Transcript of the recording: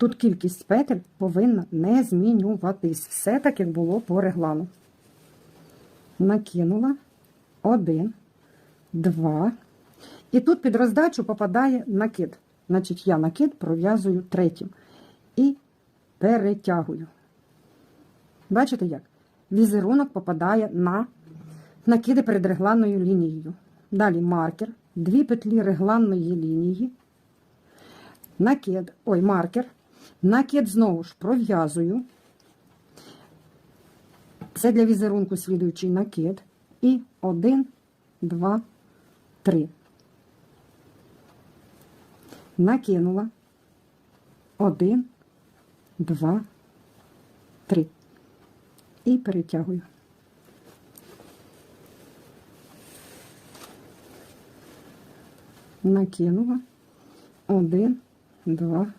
Тут кількість петель повинна не змінюватись. Все так, як було по реглану. Накинула. Один, два. І тут під роздачу попадає накид. Значить, я накид пров'язую третім. І перетягую. Бачите як? Візерунок попадає на накиди перед регланною лінією. Далі маркер, дві петлі регланної лінії, накид, ой, маркер, накид знову ж пров'язую. Це для візерунку слідуючий накид. І один, два, три. Накинула. Один, два, три. І перетягую. Накинула. Один, два,